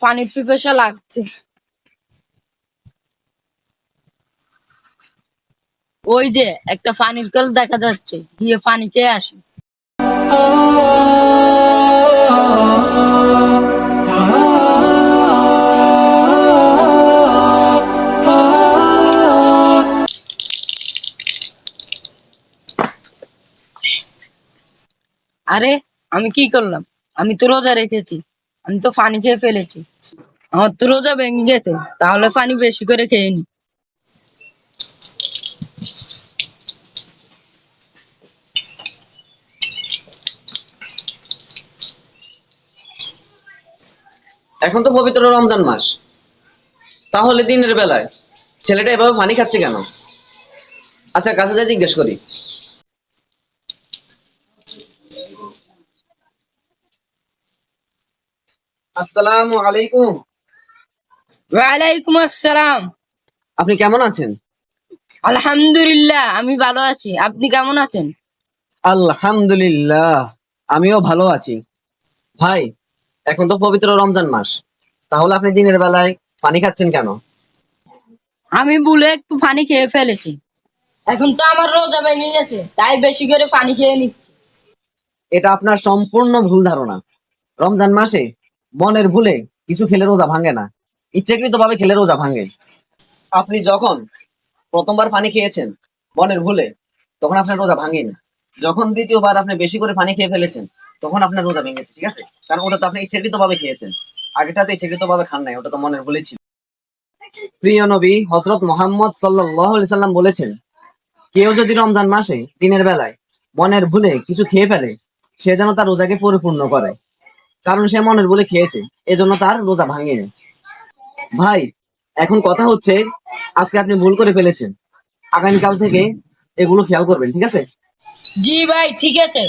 পানির পিপাসা লাগছে। ওই যে একটা পানির কল দেখা যাচ্ছে, গিয়ে পানি খেয়ে আসি। আরে, আমি কি করলাম? আমি তো রোজা রেখেছি। আমি তো পানি খেয়ে ফেলেছি। আমার তো রোজা ভেঙে গেছে, তাহলে পানি বেশি করে খেয়ে নি। এখন তো পবিত্র রমজান মাস। তাহলে দিনের বেলায় ছেলেটা এভাবে পানি খাচ্ছে কেন? আচ্ছা কাছে যা জিজ্ঞেস করি। আসসালামু আলাইকুম। ওয়ালাইকুম আসসালাম। আপনি কেমন আছেন? আলহামদুলিল্লাহ আমি ভালো আছি। আপনি কেমন আছেন? আলহামদুলিল্লাহ আমিও ভালো আছি। ভাই এখন তো পবিত্র রমজান মাস। তাহলে আপনি দিনের বেলায় পানি খাচ্ছেন কেন? আমি ভুলে একটু পানি খেয়ে ফেলেছি। এখন তো আমার রোজা ভেঙে গেছে তাই বেশি করে পানি খেয়ে নিচ্ছি। এটা আপনার সম্পূর্ণ ভুল ধারণা। রমজান মাসে মনের ভুলে কিছু খেলে রোজা ভাঙে না। ইচ্ছাকৃত ভাবে খেলে রোজা ভাঙে। আপনি যখন প্রথমবার পানি খেয়েছেন মনের ভুলে, তখন আপনার রোজা ভাঙেনি। যখন দ্বিতীয়বার আপনি বেশি করে পানি খেয়ে ফেলেছেন, তখন আপনার রোজা ভেঙেছে, ঠিক আছে? কারণ ওটা তো আপনি ইচ্ছাকৃত ভাবে খেয়েছেন। আগেটা তো ইচ্ছাকৃত ভাবে খান নাই, ওটা তো মনের ভুলে ছিল। প্রিয় নবী হজরত মোহাম্মদ সাল্লাম বলেছেন, কেউ যদি রমজান মাসে দিনের বেলায় মনের ভুলে কিছু খেয়ে ফেলে, সে যেন তার রোজাকে পরিপূর্ণ করে। কারণ সে মনের বলে খেয়েছে, এজন্য তার রোজা ভাঙে ভাই, এখন কথা হচ্ছে, আজকে আপনি ভুল করে ফেলেছেন। আগামীকাল থেকে এগুলো খেয়াল করবেন, ঠিক আছে? জি ভাই, ঠিক আছে।